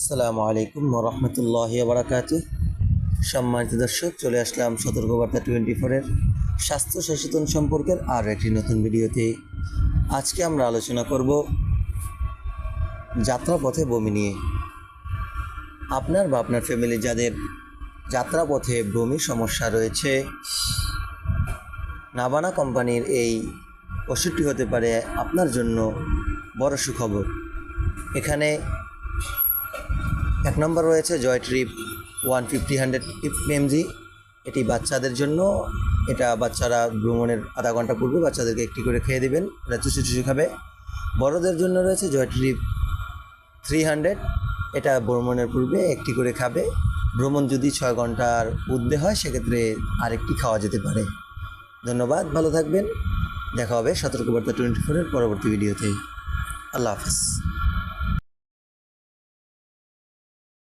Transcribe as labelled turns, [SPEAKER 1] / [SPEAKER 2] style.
[SPEAKER 1] আসসালামু আলাইকুম রহমতুল্লাহ বারাকাত সম্মানিত দর্শক, চলে আসলাম সতর্কবার্তা টোয়েন্টি ফোরের স্বাস্থ্য সচেতন সম্পর্কের আর একটি নতুন ভিডিওতে। আজকে আমরা আলোচনা করব যাত্রাপথে বমি নিয়ে। আপনার বা আপনার ফ্যামিলি যাদের যাত্রাপথে বমি সমস্যা রয়েছে, নাবানা কোম্পানির এই ওষুধটি হতে পারে আপনার জন্য বড় সুখবর। এখানে নম্বর রয়েছে জয় trip one fifty hundred MG এটি বাচ্চাদের জন্য, এটা বাচ্চারা ভ্রমণের আধা ঘণ্টা পূর্বে বাচ্চাদেরকে একটি করে খেয়ে দেবেন এটা চুষি চুষি খাবে। বড়দের জন্য রয়েছে জয় ট্রিপ থ্রি হান্ড্রেড এটা ভ্রমণের পূর্বে একটি করে খাবে। ভ্রমণ যদি ছয় ঘণ্টার ঊর্ধ্বে হয়, সেক্ষেত্রে আরেকটি খাওয়া যেতে পারে। ধন্যবাদ, ভালো থাকবেন। দেখা হবে সতর্কবার্তা টোয়েন্টি ফোরের পরবর্তী ভিডিওতে। আল্লাহ হাফেজ।